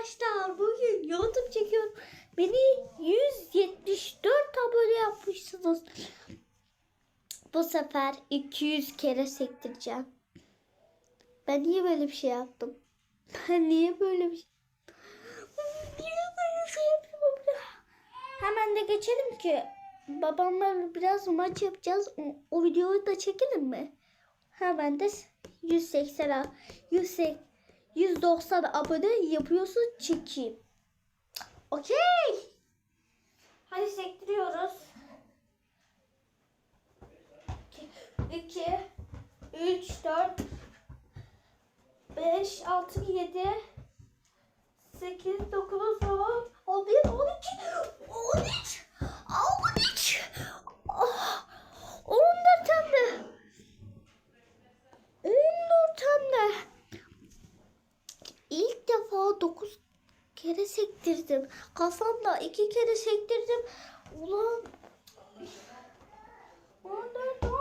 arkadaşlar bugün YouTube çekiyorum. Beni 174 abone yapmışsınız. Bu sefer 200 kere sektireceğim. Ben niye böyle bir şey yaptım? Ben niye böyle bir şey Niye böyle şey yapıyorum ya? Hemen de geçelim ki babamla biraz maç yapacağız. O, o videoyu da çekelim mi? Hemen de 180 a- 180 190 abone yapıyorsun çekeyim. Okey. Hadi sektiriyoruz. 2 3 4 5 6 7 8 9 10 11 12 13 13 Ah, 14 tane 14 tane İlk defa 9 kere sektirdim. Kafamda 2 kere sektirdim. Ulan 14, 15,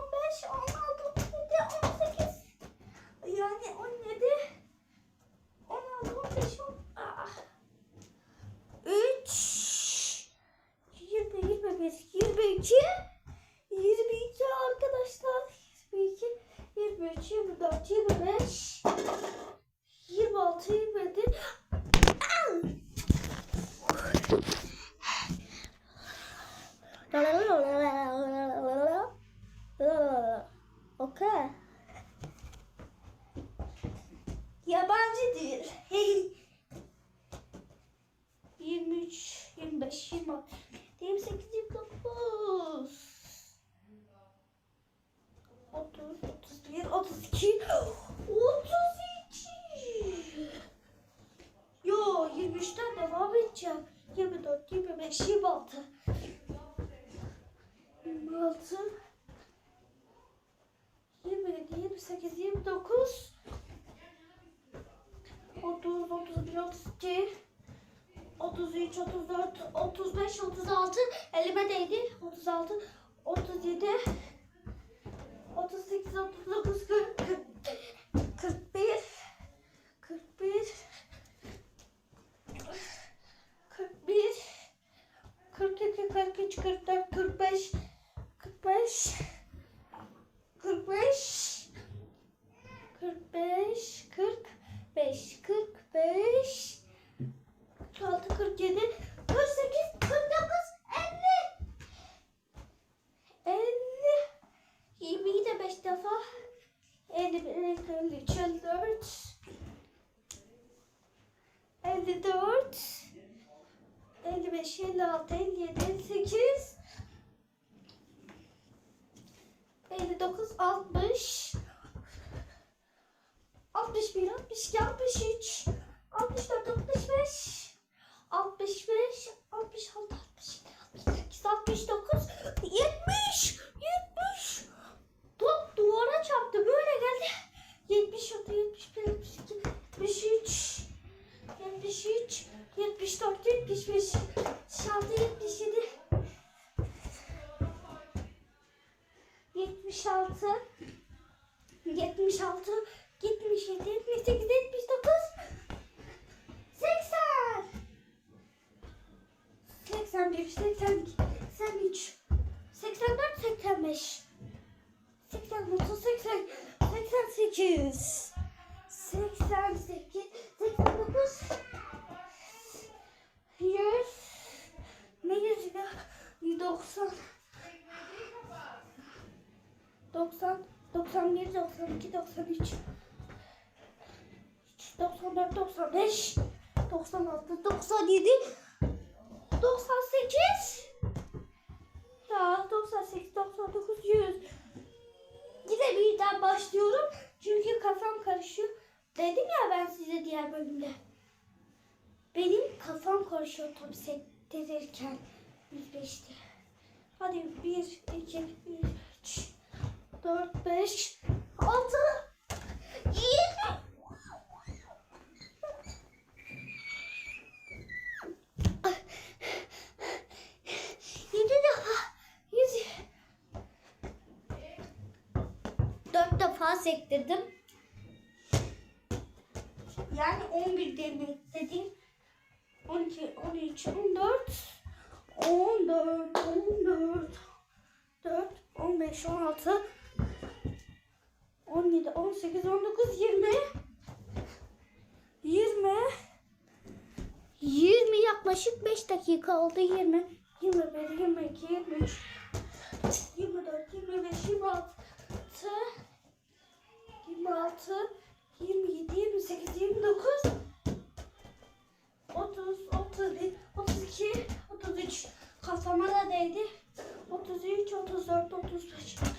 16, 17, 18 yani 17 16, 15, 10 ah. 3 20, 21, 22 22 arkadaşlar 22 23, 24, 25 26, 27 Okay. Yabancı dil. Hey. 23, 25, 26, 28, 29. 30, 31, 32, 32. Yo 23'ten devam edeceğim. 24, 25, 26. 26. 27, 28, 29. 30, 31, 32. 33, 34, 35, 36. Elime değdi. 36, 37. 38, 39, 40, 40, 41. 41. 41 42 43 44 45 45 45 45 45 45 46 47 48 49 50 50 20'yi de 5 defa 51 53 54 54 55, 56, 57, 58, 59, 60, 61, 62, 63, 64, 65, 65, 66, 67, 68, 69, 70, 70. Top duvara çarptı böyle geldi. 76, 71, 72, 73, 73, 74, 75, 76, 77, 76, 76, 77, 78, 79, 80, 81, 82, 83, 84, 85, 86, 80, 88, 88, 89, 100, ne yüzüne? 90, 90, 91, 92, 93, 94, 95, 96, 97, 98, ya 98, 99, 100. Yine birden başlıyorum. Çünkü kafam karışıyor. Dedim ya ben size diğer bölümde. Benim kafam karışıyor tabi sektirirken 105'ti. Hadi 1, 2, 3, 4, 5, 6, 7. Yedi defa yüz. Dört defa sektirdim. Yani 11 demek dediğim 12, 13, 14, 14, 14, 4, 15, 16, 17, 18, 19, 20, 20, 20 yaklaşık 5 dakika oldu 20, 21, 22, 23, 24, 25, 26, 26, 27, 28, 29, 30, 31, 32, 33. Kafama da değdi. 33, 34, 35, 37,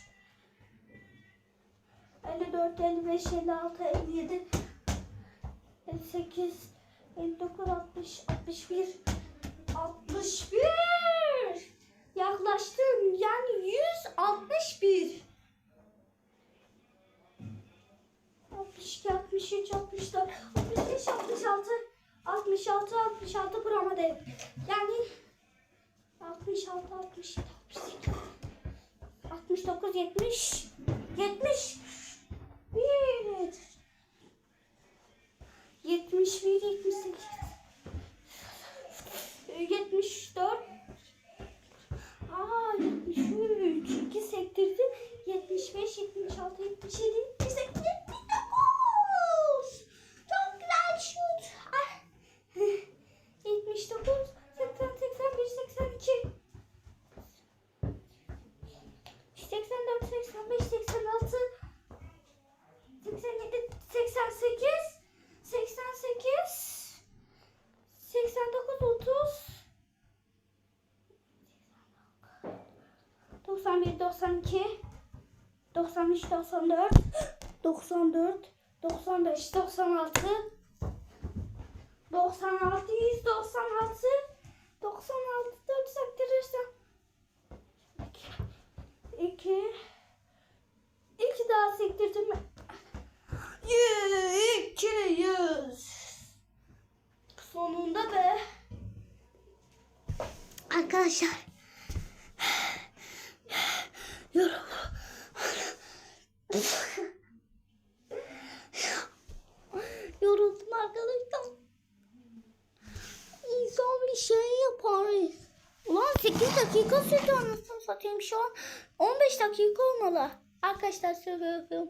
54, 55, 56, 57, 58, 59, 60, 61, 61. Yaklaştım. Yani 161. 62, 63, 64, 65, 66, 66, 66 burama değil. Yani 66, 67, 68, 69, 70, 70, 1, 71, 78, 74, Aa 73, 2 sektirdim. 75, 76, 77, 78, 79. Çok güzel 93, 94, 94, 95, 96, 96, 196, 96, 4 sektirirsem 2, 2 daha sektirdim. 200. Sonunda be. Arkadaşlar. Yoruldum. Yoruldum arkadaşlar. İnsan bir şey yaparız. Ulan 8 dakika sürdü anasını satayım şu an. 15 dakika olmalı. Arkadaşlar seviyorum.